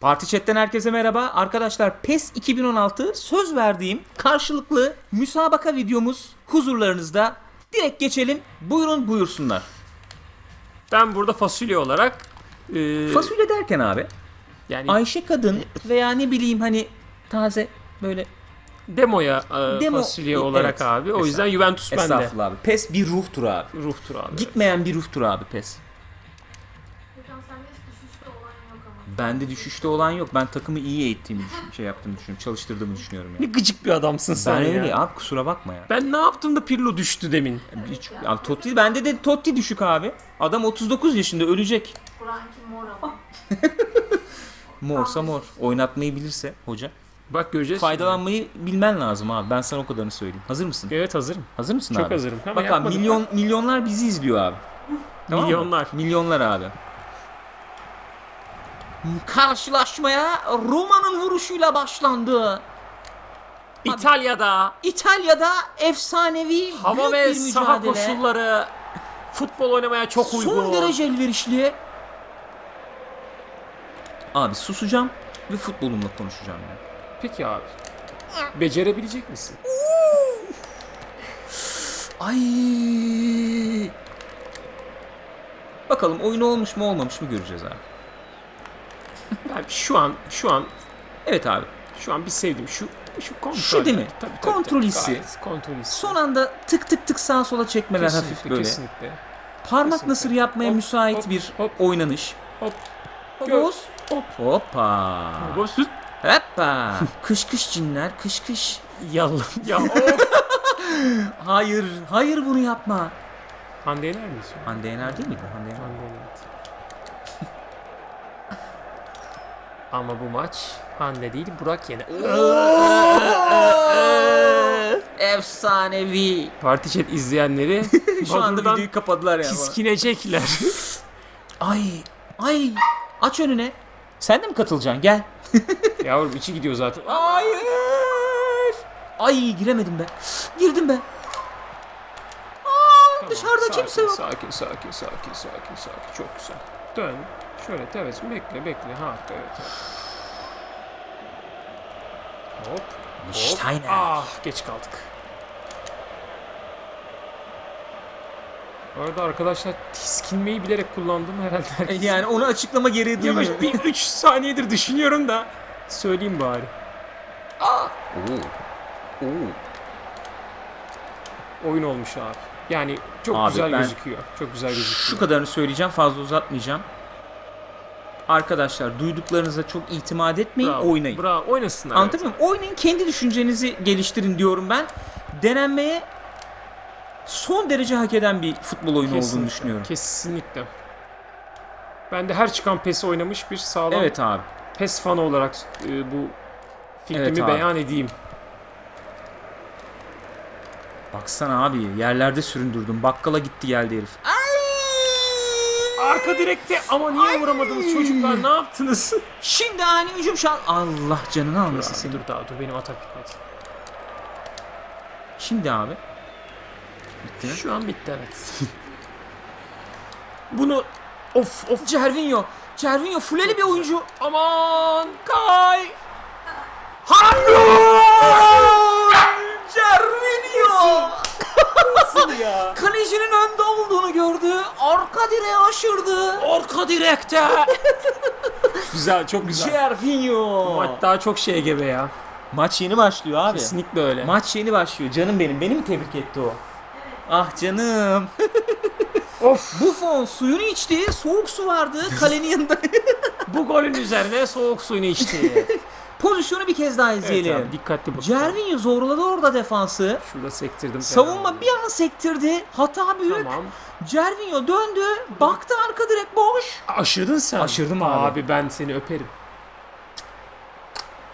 Parti Chat'ten herkese merhaba. Arkadaşlar PES 2016 söz verdiğim karşılıklı müsabaka videomuz huzurlarınızda. Direkt geçelim. Buyurun buyursunlar. Ben burada fasulye olarak e, Fasulye derken abi yani Ayşe kadın veya ne bileyim hani taze böyle demoya e, Demo- fasulye Evet. olarak abi. O yüzden Juventus bende. estağfurullah abi. PES bir ruhtur abi. Ruhtur abi. Gitmeyen bir ruhtur abi PES. Bende düşüşte olan yok. Ben takımı iyi eğittiğimi düşün- şey yaptığımı düşünüyorum. Çalıştırdığımı düşünüyorum Ne yani. gıcık bir adamsın sen Ben ya. öyle abi kusura bakma ya. Ben ne yaptım da Pirlo düştü demin. Hiç, abi Totti bende de Totti düşük abi. Adam 39 yaşında ölecek. Kur'an'ki mor ama. Morsa mor. Oynatmayı bilirse hoca. Bak göreceğiz. Faydalanmayı bilmen lazım abi. Ben sana o kadarını söyleyeyim. Hazır mısın? Evet hazırım. Hazır mısın Çok abi? hazırım. Ama Bak abi yapmadım. milyon milyonlar bizi izliyor abi. Tamam mı? Milyonlar. Milyonlar abi. Karşılaşmaya Roma'nın vuruşuyla başlandı. İtalya'da İtalya'da efsanevi hava büyük ve bir saha mücadele. koşulları futbol oynamaya çok uygun. Son derece elverişli. Abi susacağım ve futbolumla konuşacağım yani. Peki abi. Becerebilecek misin? Ay. Bakalım oyun olmuş mu olmamış mı göreceğiz abi. Ben şu an şu an Evet abi. şu an bir sevdim. Şu şu kontrol. Şu değil mi? Tabii, tabii, Kontrol hissi. Gayet Kontrol hissi. Son anda tık tık tık sağa sola çekmeler kesinlikle, hafif böyle. Kesinlikle. Parmak kesinlikle. nasır yapmaya Hop, müsait hop, bir hop. oynanış. Hop. Hopos. Hop. Hoppa. Süt Hoppa. kış kış cinler kış kış. yallah. Ya of. Hayır, hayır bunu yapma. Hande Yener miyiz? Hande Yener değil miydi? Hande Yener. Hande Ama bu maç Hande değil Burak Yener. Efsanevi. Parti chat izleyenleri Şu anda videoyu kapadılar ya. tiskinecekler. Ay, ay. Aç önüne. Sen de mi katılacaksın? Gel. Yavrum içi gidiyor zaten. Hayır. Ay giremedim be. Girdim be. Dışarıda sakin, kimse yok. Sakin sakin sakin sakin sakin çok güzel. Dön. Şöyle tevez bekle bekle. Ha evet. evet. Hop. Hop. Steiner. Ah geç kaldık. Bu arada arkadaşlar tiskinmeyi bilerek kullandım herhalde. Yani onu açıklama gereği Yavaş duymuyor. bir 3 saniyedir düşünüyorum da söyleyeyim bari. Oo. Oo. Oyun olmuş abi. Yani çok Abi güzel gözüküyor. Çok güzel gözüküyor. Şu kadarını söyleyeceğim fazla uzatmayacağım. Arkadaşlar duyduklarınıza çok itimat etmeyin Bravo, oynayın. Bravo oynasınlar. Anlatabiliyor muyum? Oynayın kendi düşüncenizi geliştirin diyorum ben. Denenmeye son derece hak eden bir futbol oyunu olduğunu Kesinlikle, düşünüyorum. Kesinlikle. Ben de her çıkan PES oynamış bir sağlam Evet abi. PES fanı olarak e, bu fikrimi Evet abi. beyan edeyim. Baksana abi yerlerde süründürdüm. Bakkala gitti geldi herif. Arka direkte ama niye vuramadınız çocuklar ne yaptınız? Şimdi ani hücum şan. Allah canını almasın seni. dur daha dur benim atak bitmedi. Şimdi abi. Bitti mi? Şu an bitti evet. Bunu of of Cervinho. Cervinho fuleli bir oyuncu. aman kay. Cervinho. Nasıl ya? Kalecinin önde olduğunu gördü. Arka direğe aşırdı. Arka direkte. güzel çok güzel. Cervinho. Maç daha çok şey gebe ya. Maç yeni başlıyor abi. Kesinlikle öyle. Maç yeni başlıyor. Canım benim. Beni mi tebrik etti o? Ah canım. of Buffon suyunu içti. Soğuk su vardı kalenin yanında. bu golün üzerine soğuk suyunu içti. Pozisyonu bir kez daha evet izleyelim. abi dikkatli bak. Cervinho zorladı orada defansı. Şurada sektirdim. Savunma bir an sektirdi. Hata büyük. Tamam. Cervinho döndü. Baktı arka direk boş. Aşırdın sen. Aşırdım abi. Abi ben seni öperim.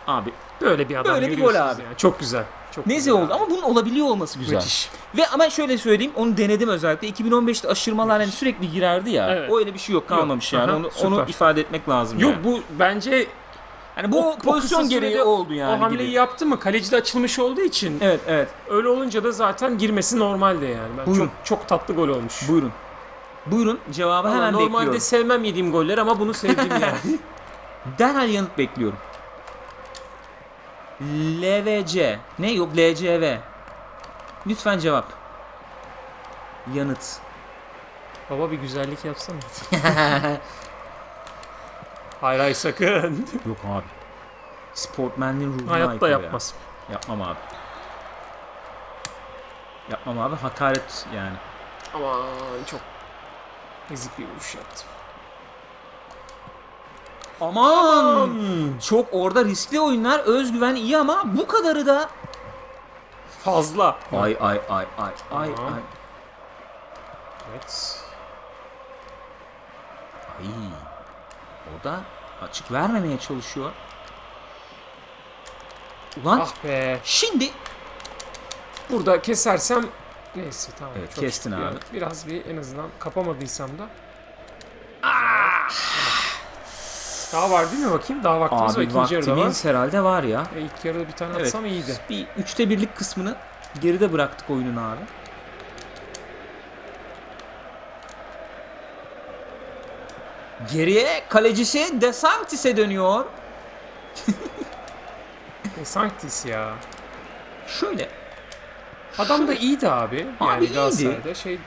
Abi Böyle bir adam Böyle bir gol abi. yani. Çok güzel. Çok nezi güzel oldu ama bunun olabiliyor olması güzel. Müthiş. Ve ama şöyle söyleyeyim onu denedim özellikle 2015'te aşırmalar hani sürekli girerdi ya. Evet. O öyle bir şey yok kalmamış Yok. yani. Aha, onu süper. onu ifade etmek lazım Yok yani. bu bence Hani bu o- o pozisyon kısa gereği oldu yani o hamleyi gibi. yaptı mı kaleci de açılmış olduğu için Evet evet. öyle olunca da zaten girmesi normalde yani. Ben Buyurun. çok çok tatlı gol olmuş. Buyurun. Buyurun cevabı Ama hemen normalde bekliyorum. sevmem yediğim goller ama bunu sevdim yani. Derhal yanıt bekliyorum. LVC. Ne yok LCV. Lütfen cevap. Yanıt. Baba bir güzellik yapsana. hayır hayır sakın. Yok abi. Sportmenliğin ruhuna Hayatta aykırı ya. yapmaz. Yapmam abi. Yapmam abi. Hakaret yani. Aman çok ezik bir vuruş yaptım. Aman! Çok orada riskli oyunlar. Özgüven iyi ama bu kadarı da Fazla. Ay ay ay ay ay Tamam. ay. Evet. Ay. O da açık vermemeye çalışıyor. Ulan Ah be. şimdi Burada kesersem neyse tamam. Evet, çok kestin şükür ya. abi. Biraz bir en azından kapamadıysam da. Daha var değil mi bakayım? Daha vaktimiz var. abi İkinci yarıda var. vaktimiz herhalde var ya. E, ilk yarıda bir tane Evet. atsam iyiydi. Bir üçte birlik kısmını geride bıraktık oyunun abi. Geriye kalecisi De Sanctis'e dönüyor. E, Sanctis ya. Şöyle Adam da iyiydi abi. Yani Abi iyiydi. Galatasaray'da şey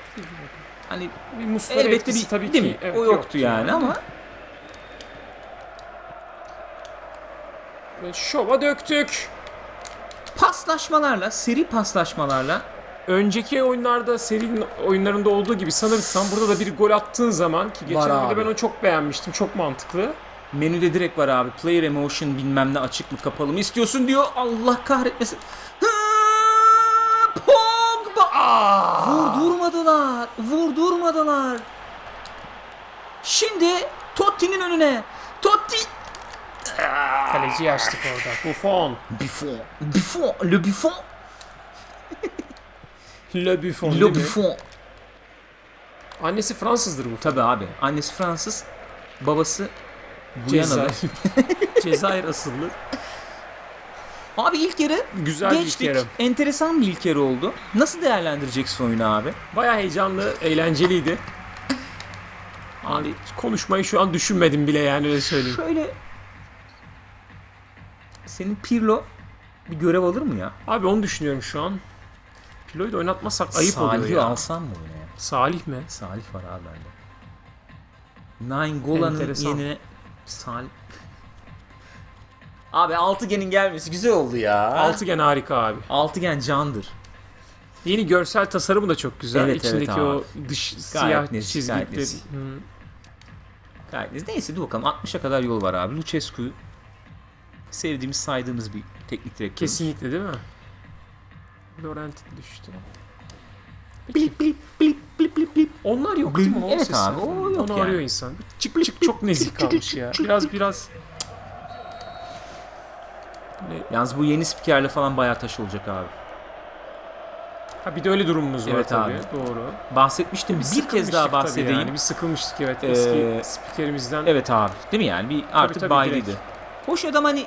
hani bir Muslera elbette bir tabii değil ki. mi? Evet, o yoktu yani ama Ve Şova döktük. paslaşmalarla, seri paslaşmalarla Önceki oyunlarda serinin oyunlarında olduğu gibi sanırsam burada da bir gol attığın zaman ki geçen Var abi. ben onu çok beğenmiştim. Çok mantıklı. menüde direkt var abi. Player emotion bilmem ne açık mı kapalı mı istiyorsun diyor. Allah kahretmesin. Pogba! Vurdurmadılar. Vurdurmadılar. Şimdi Totti'nin önüne. Totti. Kaleciyi açtık orada. Buffon. Buffon. Buffon. Le Buffon. Le Buffon Le? Buffon. Annesi Fransızdır bu. Tabi abi. Annesi Fransız. Babası Guyanalı. Cezayir. Cezayir asıllı. Abi ilk yarı Güzel bir ilk geçtik. yarı. Enteresan bir ilk yarı oldu. Nasıl değerlendireceksin oyunu abi? Baya heyecanlı, eğlenceliydi. Abi Konuşmayı şu an düşünmedim bile yani öyle söyleyeyim. şöyle senin Pirlo bir görev alır mı ya? Abi onu düşünüyorum şu an. Pilo'yu da oynatmasak ayıp Salih'i oluyor ya. alsam mı oyuna ya? Salih mi? Salih var abi bende. Nine Gola'nın Enteresan. yerine Salih. Abi altıgenin gelmesi güzel oldu ya. Altıgen harika abi. Altıgen candır. Yeni görsel tasarımı da çok güzel. Evet, evet İçindeki abi. o dış siyah nezih, gayet çizgileri. nezih. Hı. Gayet neyse. Neyse dur bakalım 60'a kadar yol var abi. Lucescu sevdiğimiz saydığımız bir teknik direktör. Kesinlikle değil mi? Laurent düştü. Blip blip blip blip blip blip. Onlar yok değil mi? O Evet ses. abi, o yok Onu yani. arıyor insan. Çık çık çok nezih kalmış ya. Biraz biraz Yalnız bu yeni spikerle falan bayağı taş olacak abi. Ha bir de öyle durumumuz var Evet tabii. abi. Doğru. Bahsetmiştim. Bir, kez daha tabii bahsedeyim. Yani. Bir sıkılmıştık evet. Ee, Eski spikerimizden. Evet abi. Değil mi yani? Bir artık tabii, bayiliydi. direkt. Hoş adam hani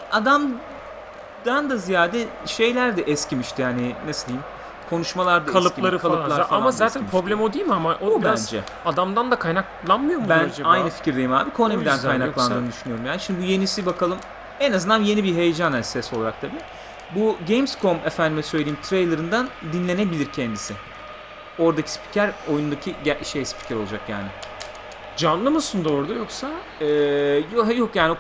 adamdan da ziyade şeyler de eskimişti yani nasıl diyeyim? Konuşmalar da kalıpları eskimi, falan. kalıplar Ama da zaten eskimişti. problem o değil mi ama o, o biraz bence. adamdan da kaynaklanmıyor mu Ben acaba? aynı fikirdeyim abi. Konami'den yüzden kaynaklandığını yoksa- düşünüyorum. Yani şimdi bu yenisi bakalım. En azından yeni bir heyecan ses olarak tabii. Bu Gamescom efendime söyleyeyim trailerından dinlenebilir kendisi. Oradaki spiker oyundaki şey spiker olacak yani. Canlı mısın da orada yoksa? Ee, yok, yok yani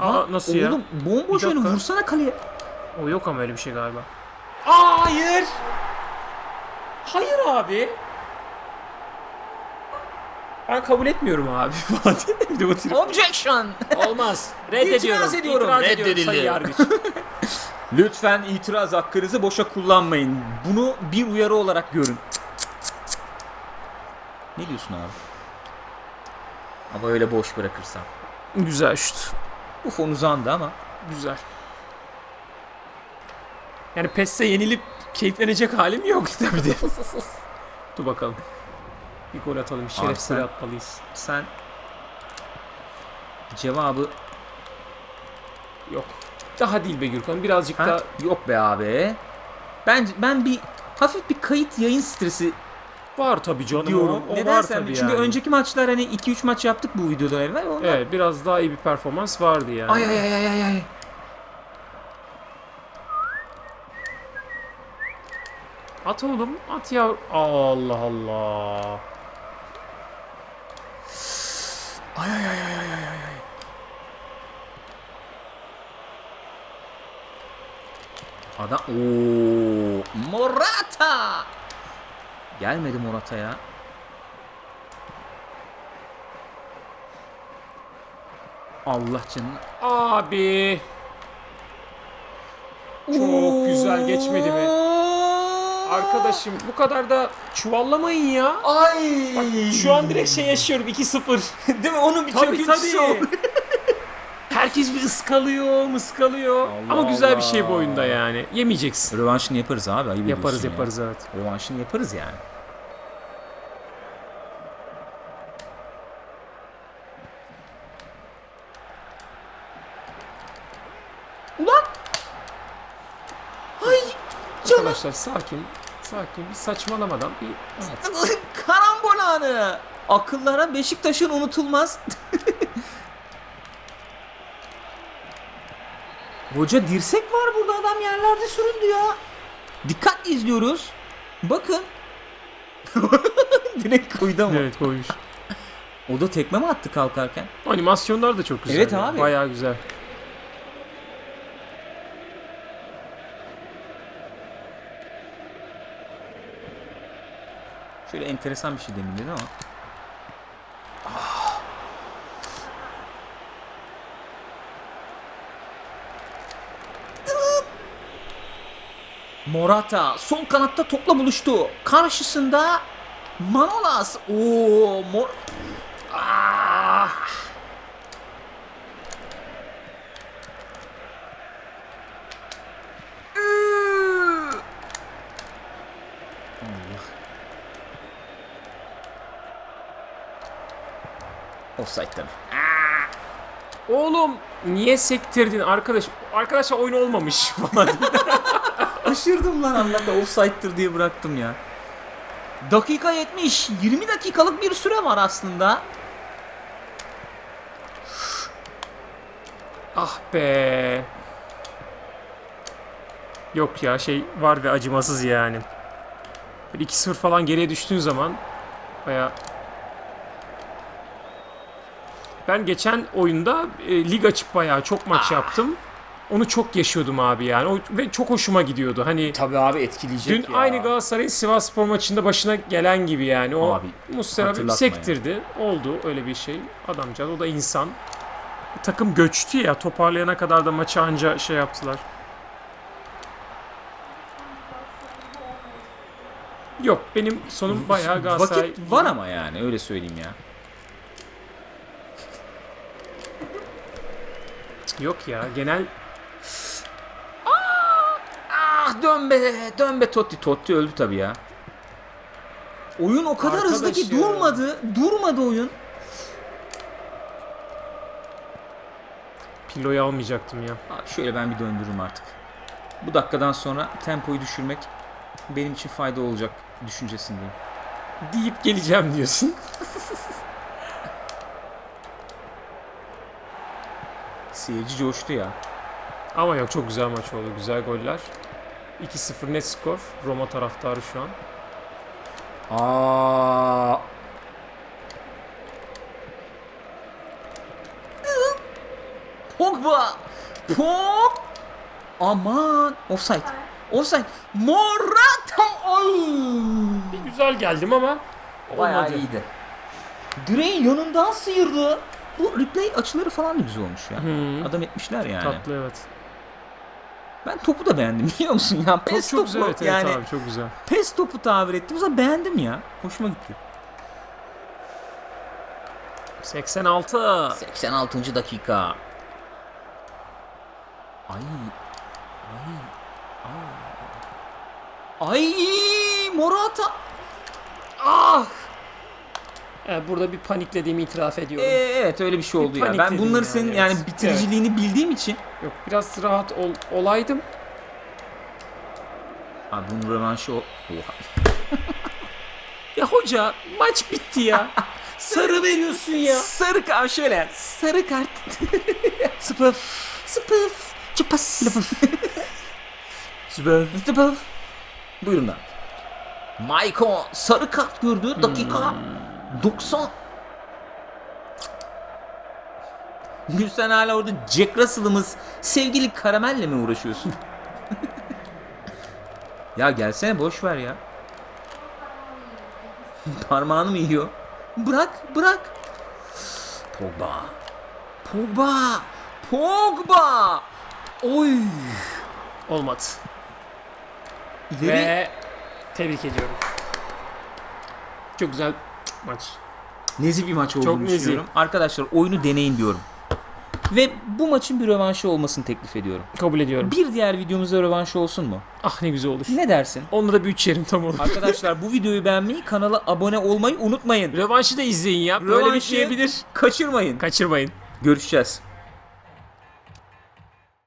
Aa, nasıl ya? Oğlum bomboş dakika. vursana kaleye. O yok ama öyle bir şey galiba. Hayır. Hayır abi. Ben kabul etmiyorum abi. Objection. Olmaz. İtiraz ediyorum. İtiraz ediyorum Reddedildi. sayın yargıç. Lütfen itiraz hakkınızı boşa kullanmayın. Bunu bir uyarı olarak görün. Ne diyorsun abi? Ama öyle boş bırakırsam. Güzel şut. Bu fon uzandı ama. Güzel. Yani PES'e yenilip keyiflenecek halim yok tabii de. Dur bakalım. Bir gol atalım. Bir şeref sen- atmalıyız. Sen cevabı Yok. Daha değil be Gürkan. Birazcık ha? daha yok be abi. Ben ben bir hafif bir kayıt yayın stresi Var tabii canım. diyorum. O, Neden var sen? tabii Çünkü yani. önceki maçlar hani 2-3 maç yaptık bu videodan evvel. Onlar... Evet biraz daha iyi bir performans vardı yani. Ay ay ay ay ay ay. At oğlum at ya. Allah Allah. Ay ay ay ay ay ay ay. Adam ooo Morata. Gelmedi Morata ya. Allah canını. Abi. Çok güzel geçmedi mi? Arkadaşım bu kadar da çuvallamayın ya. Ay. Şu an direkt şey yaşıyorum 2-0. değil mi? Onun bir Tabii çöküntüsü tabii. Herkes bir ıskalıyor, mıskalıyor. Allah Ama güzel bir şey bu Allah. oyunda yani. Yemeyeceksin. Rövanşını yaparız abi. Ayıp Yaparız yaparız evet. Rövanşını yaparız yani. Ulan! Ay canım! Arkadaşlar sakin. Sakin. Bir saçmalamadan bir Karambol anı! Akıllara Beşiktaş'ın unutulmaz. Hoca dirsek var burada adam yerlerde süründü ya. Dikkatli izliyoruz. Bakın. Direkt koydu ama. Evet koymuş. O da tekme mi attı kalkarken? Animasyonlar da çok güzel. Evet ya. abi. Bayağı güzel. Şöyle enteresan bir şey demin dedi ama. Morata sol kanatta topla buluştu. Karşısında Manolas. Oo, Mor Ah! Offside tabii. Oğlum niye sektirdin arkadaş? Arkadaşlar oyun olmamış falan. Aşırdım lan anlamda offside'dır diye bıraktım ya. Dakika 70. 20 dakikalık bir süre var aslında. ah be. Yok ya şey var ve acımasız yani. Böyle 2-0 falan geriye düştüğün zaman baya ben geçen oyunda e, lig açıp bayağı çok maç yaptım. Onu çok yaşıyordum abi yani. O, ve çok hoşuma gidiyordu. Hani Tabii abi etkileyecek Dün aynı Galatasaray'ın Sivasspor maçında başına gelen gibi yani. O Abi, Muslera bir hatırlatma sektirdi. Oldu öyle bir şey. Adamcağız o da insan. Takım göçtü ya toparlayana kadar da maçı anca şey yaptılar. Yok benim sonum bayağı Galatasaray. Vakit var ama yani öyle söyleyeyim ya. Yok ya genel Ah dön be dön be Totti. Totti öldü tabii ya. Oyun o kadar Arkadaş hızlı ki ya. durmadı. Durmadı oyun. piloyu almayacaktım ya. Abi şöyle ben bir döndürürüm artık. Bu dakikadan sonra tempoyu düşürmek benim için fayda olacak düşüncesindeyim. Deyip geleceğim diyorsun. Seyirci coştu ya. Ama yok çok güzel maç oldu. Güzel goller. 2-0 net skor. Roma taraftarı şu an. Aa. Pogba. Pog. Aman. Offside. Offside. Morata. Ay. Bir güzel geldim ama Bayağı olmadı. iyiydi. Direğin yanından sıyırdı. Bu replay açıları falan da güzel olmuş ya. Hı. Adam etmişler yani. Tatlı evet. Ben topu da beğendim biliyor musun ya? Çok, Pes çok topu güzel evet, yani. evet abi çok güzel. Pes topu tabir ettim. O zaman beğendim ya. Hoşuma gitti. 86. 86. dakika. Ay. Ay. Ay. Ay Morata. Ah. Evet, burada bir paniklediğimi itiraf Ee, ediyorum. evet öyle bir şey oldu ya. Ben bunları yani, senin evet. yani bitiriciliğini bildiğim için. Yok biraz rahat ol, olaydım. Abi bunun rövanşı o. Oha. Ya hoca maç bitti ya. Sarı veriyorsun ya. Sarı kart şöyle. Sarı kart. Spıf. Spıf. Çıpas. Spıf. Spıf. Buyurun abi. Maiko sarı kart gördü. Dakika 90. Sen hala orada Jack Russell'ımız sevgili karamelle mi uğraşıyorsun? ya gelsene boş ver ya. Parmağını mı yiyor? Bırak, bırak. Pogba. Pogba. Pogba. Oy. Olmadı. İleri. Ve tebrik ediyorum. Çok güzel maç. Nezih bir maç olduğunu Çok nezih. düşünüyorum. Arkadaşlar oyunu deneyin diyorum. Ve bu maçın bir rövanşı olmasını teklif ediyorum. Kabul ediyorum. Bir diğer videomuzda rövanşı olsun mu? Ah ne güzel olur. Ne dersin? Onunla da bir üç yerim tam olur. Arkadaşlar bu videoyu beğenmeyi, kanala abone olmayı unutmayın. Rövanşı da izleyin ya. Böyle Rövanşı- bitmeyebilir. Kaçırmayın. Kaçırmayın. Görüşeceğiz.